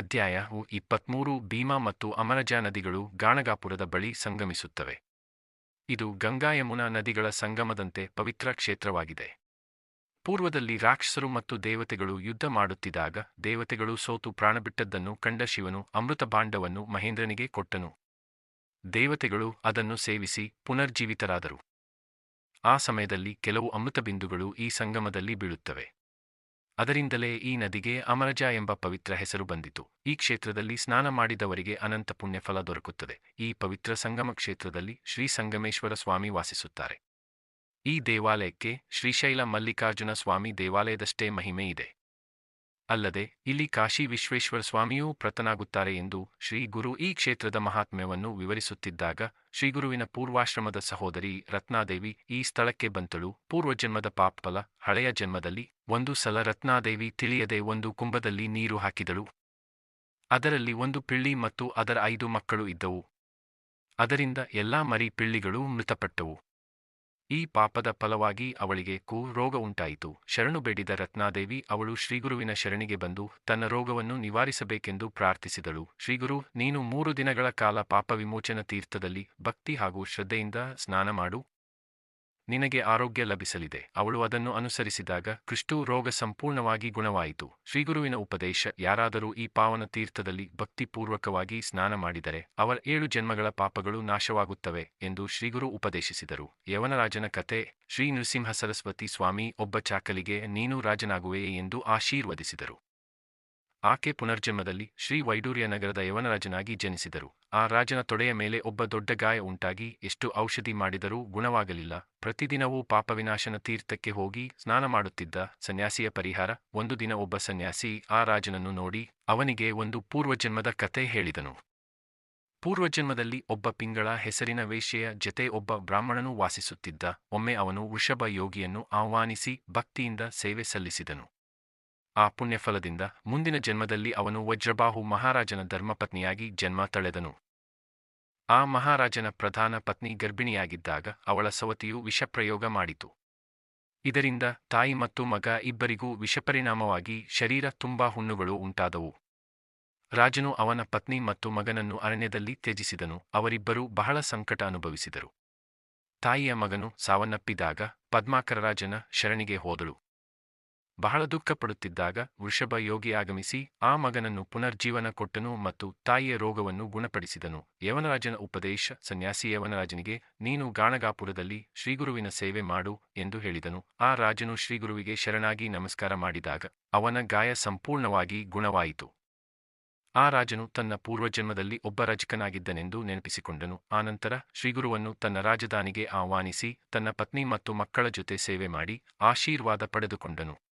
ಅಧ್ಯಾಯ ಇಪ್ಪತ್ಮೂರು, ಭೀಮಾ ಮತ್ತು ಅಮರಜಾ ನದಿಗಳು ಗಾಣಗಾಪುರದ ಬಳಿ ಸಂಗಮಿಸುತ್ತವೆ. ಇದು ಗಂಗಾ ಯಮುನಾ ನದಿಗಳ ಸಂಗಮದಂತೆ ಪವಿತ್ರ ಕ್ಷೇತ್ರವಾಗಿದೆ. ಪೂರ್ವದಲ್ಲಿ ರಾಕ್ಷಸರು ಮತ್ತು ದೇವತೆಗಳು ಯುದ್ಧ ಮಾಡುತ್ತಿದ್ದಾಗ ದೇವತೆಗಳು ಸೋತು ಪ್ರಾಣಬಿಟ್ಟದ್ದನ್ನು ಕಂಡ ಶಿವನು ಅಮೃತ ಭಾಂಡವನ್ನು ಮಹೇಂದ್ರನಿಗೆ ಕೊಟ್ಟನು. ದೇವತೆಗಳು ಅದನ್ನು ಸೇವಿಸಿ ಪುನರ್ಜೀವಿತರಾದರು. ಆ ಸಮಯದಲ್ಲಿ ಕೆಲವು ಅಮೃತಬಿಂದುಗಳು ಈ ಸಂಗಮದಲ್ಲಿ ಬೀಳುತ್ತವೆ. ಅದರಿಂದಲೇ ಈ ನದಿಗೆ ಅಮರಜ ಎಂಬ ಪವಿತ್ರ ಹೆಸರು ಬಂದಿತು. ಈ ಕ್ಷೇತ್ರದಲ್ಲಿ ಸ್ನಾನ ಮಾಡಿದವರಿಗೆ ಅನಂತ ಪುಣ್ಯಫಲ ದೊರಕುತ್ತದೆ. ಈ ಪವಿತ್ರ ಸಂಗಮ ಕ್ಷೇತ್ರದಲ್ಲಿ ಶ್ರೀ ಸಂಗಮೇಶ್ವರ ಸ್ವಾಮಿ ವಾಸಿಸುತ್ತಾರೆ. ಈ ದೇವಾಲಯಕ್ಕೆ ಶ್ರೀಶೈಲ ಮಲ್ಲಿಕಾರ್ಜುನ ಸ್ವಾಮಿ ದೇವಾಲಯದಷ್ಟೇ ಮಹಿಮೆ ಇದೆ. ಅಲ್ಲದೆ, ಇಲ್ಲಿ ಕಾಶಿ ವಿಶ್ವೇಶ್ವರ ಸ್ವಾಮಿಯೂ ಪ್ರತನಾಗುತ್ತಾರೆ ಎಂದು ಶ್ರೀ ಗುರು ಈ ಕ್ಷೇತ್ರದ ಮಹಾತ್ಮ್ಯವನ್ನು ವಿವರಿಸುತ್ತಿದ್ದಾಗ ಶ್ರೀಗುರುವಿನ ಪೂರ್ವಾಶ್ರಮದ ಸಹೋದರಿ ರತ್ನಾದೇವಿ ಈ ಸ್ಥಳಕ್ಕೆ ಬಂತಳು. ಪೂರ್ವಜನ್ಮದ ಪಾಪಲ ಹಳೆಯ ಜನ್ಮದಲ್ಲಿ ಒಂದು ಸಲ ರತ್ನಾದೇವಿ ತಿಳಿಯದೆ ಒಂದು ಕುಂಭದಲ್ಲಿ ನೀರು ಹಾಕಿದಳು. ಅದರಲ್ಲಿ ಒಂದು ಪಿಳ್ಳಿ ಮತ್ತು ಅದರ ಐದು ಮಕ್ಕಳು ಇದ್ದವು. ಅದರಿಂದ ಎಲ್ಲಾ ಮರಿ ಪಿಳ್ಳಿಗಳೂ ಮೃತಪಟ್ಟವು. ಈ ಪಾಪದ ಫಲವಾಗಿ ಅವಳಿಗೆ ಕೂ ರೋಗ ಉಂಟಾಯಿತು. ಶರಣು ಬೇಡಿದ ರತ್ನಾದೇವಿ ಅವಳು ಶ್ರೀಗುರುವಿನ ಶರಣಿಗೆ ಬಂದು ತನ್ನ ರೋಗವನ್ನು ನಿವಾರಿಸಬೇಕೆಂದು ಪ್ರಾರ್ಥಿಸಿದಳು. ಶ್ರೀಗುರು, ನೀನು ಮೂರು ದಿನಗಳ ಕಾಲ ಪಾಪ ವಿಮೋಚನ ತೀರ್ಥದಲ್ಲಿ ಭಕ್ತಿ ಹಾಗೂ ಶ್ರದ್ಧೆಯಿಂದ ಸ್ನಾನ ಮಾಡು. ನಿನಗೆ ಆರೋಗ್ಯ ಲಭಿಸಲಿದೆ. ಅವಳು ಅದನ್ನು ಅನುಸರಿಸಿದಾಗ ಕೃಷ್ಣು ರೋಗ ಸಂಪೂರ್ಣವಾಗಿ ಗುಣವಾಯಿತು. ಶ್ರೀಗುರುವಿನ ಉಪದೇಶ, ಯಾರಾದರೂ ಈ ಪಾವನ ತೀರ್ಥದಲ್ಲಿ ಭಕ್ತಿಪೂರ್ವಕವಾಗಿ ಸ್ನಾನ ಮಾಡಿದರೆ ಅವರ ಏಳು ಜನ್ಮಗಳ ಪಾಪಗಳು ನಾಶವಾಗುತ್ತವೆ ಎಂದು ಶ್ರೀಗುರು ಉಪದೇಶಿಸಿದರು. ಯವನರಾಜನ ಕತೆ ಶ್ರೀ ನೃಸಿಂಹ ಸರಸ್ವತಿ ಸ್ವಾಮಿ, ಒಬ್ಬ ಚಾಕಲಿಗೆ ನೀನು ರಾಜನಾಗುವೆಯೇ ಎಂದು ಆಶೀರ್ವದಿಸಿದರು. ಆಕೆ ಪುನರ್ಜನ್ಮದಲ್ಲಿ ಶ್ರೀ ವೈಡೂರ್ಯ ನಗರದ ಯವನರಾಜನಾಗಿ ಜನಿಸಿದರು. ಆ ರಾಜನ ತೊಡೆಯ ಮೇಲೆ ಒಬ್ಬ ದೊಡ್ಡ ಗಾಯ ಉಂಟಾಗಿ ಎಷ್ಟು ಔಷಧಿ ಮಾಡಿದರೂ ಗುಣವಾಗಲಿಲ್ಲ. ಪ್ರತಿದಿನವೂ ಪಾಪವಿನಾಶನ ತೀರ್ಥಕ್ಕೆ ಹೋಗಿ ಸ್ನಾನ ಮಾಡುತ್ತಿದ್ದ ಸನ್ಯಾಸಿಯ ಪರಿಹಾರ. ಒಂದು ದಿನ ಒಬ್ಬ ಸನ್ಯಾಸಿ ಆ ರಾಜನನ್ನು ನೋಡಿ ಅವನಿಗೆ ಒಂದು ಪೂರ್ವಜನ್ಮದ ಕತೆ ಹೇಳಿದನು. ಪೂರ್ವಜನ್ಮದಲ್ಲಿ ಒಬ್ಬ ಪಿಂಗಳ ಹೆಸರಿನ ವೇಶ್ಯೆಯ ಜತೆ ಒಬ್ಬ ಬ್ರಾಹ್ಮಣನು ವಾಸಿಸುತ್ತಿದ್ದ. ಒಮ್ಮೆ ಅವನು ವೃಷಭ ಯೋಗಿಯನ್ನು ಆಹ್ವಾನಿಸಿ ಭಕ್ತಿಯಿಂದ ಸೇವೆ ಸಲ್ಲಿಸಿದನು. ಆ ಪುಣ್ಯಫಲದಿಂದ ಮುಂದಿನ ಜನ್ಮದಲ್ಲಿ ಅವನು ವಜ್ರಬಾಹು ಮಹಾರಾಜನ ಧರ್ಮಪತ್ನಿಯಾಗಿ ಜನ್ಮ ತಳೆದನು. ಆ ಮಹಾರಾಜನ ಪ್ರಧಾನ ಪತ್ನಿ ಗರ್ಭಿಣಿಯಾಗಿದ್ದಾಗ ಅವಳ ಸವತಿಯು ವಿಷಪ್ರಯೋಗ ಮಾಡಿತು. ಇದರಿಂದ ತಾಯಿ ಮತ್ತು ಮಗ ಇಬ್ಬರಿಗೂ ವಿಷಪರಿಣಾಮವಾಗಿ ಶರೀರ ತುಂಬಾ ಹುಣ್ಣುಗಳು ಉಂಟಾದವು. ರಾಜನು ಅವನ ಪತ್ನಿ ಮತ್ತು ಮಗನನ್ನು ಅರಣ್ಯದಲ್ಲಿ ತ್ಯಜಿಸಿದನು, ಅವರಿಬ್ಬರೂ ಬಹಳ ಸಂಕಟ ಅನುಭವಿಸಿದರು. ತಾಯಿಯ ಮಗನು ಸಾವನ್ನಪ್ಪಿದಾಗ ಪದ್ಮಾಕರರಾಜನ ಶರಣಿಗೆ ಹೋದಳು. ಬಹಳ ದುಃಖಪಡುತ್ತಿದ್ದಾಗ ವೃಷಭ ಯೋಗಿ ಆಗಮಿಸಿ ಆ ಮಗನನ್ನು ಪುನರ್ಜೀವನ ಕೊಟ್ಟನು ಮತ್ತು ತಾಯಿಯ ರೋಗವನ್ನು ಗುಣಪಡಿಸಿದನು. ಯವನರಾಜನ ಉಪದೇಶ, ಸನ್ಯಾಸಿ ಯವನರಾಜನಿಗೆ, ನೀನು ಗಾಣಗಾಪುರದಲ್ಲಿ ಶ್ರೀಗುರುವಿನ ಸೇವೆ ಮಾಡು ಎಂದು ಹೇಳಿದನು. ಆ ರಾಜನು ಶ್ರೀಗುರುವಿಗೆ ಶರಣಾಗಿ ನಮಸ್ಕಾರ ಮಾಡಿದಾಗ ಅವನ ಗಾಯ ಸಂಪೂರ್ಣವಾಗಿ ಗುಣವಾಯಿತು. ಆ ರಾಜನು ತನ್ನ ಪೂರ್ವಜನ್ಮದಲ್ಲಿ ಒಬ್ಬ ರಜಕನಾಗಿದ್ದನೆಂದು ನೆನಪಿಸಿಕೊಂಡನು. ಆನಂತರ ಶ್ರೀಗುರುವನ್ನು ತನ್ನ ರಾಜಧಾನಿಗೆ ಆಹ್ವಾನಿಸಿ ತನ್ನ ಪತ್ನಿ ಮತ್ತು ಮಕ್ಕಳ ಜೊತೆ ಸೇವೆ ಮಾಡಿ ಆಶೀರ್ವಾದ ಪಡೆದುಕೊಂಡನು.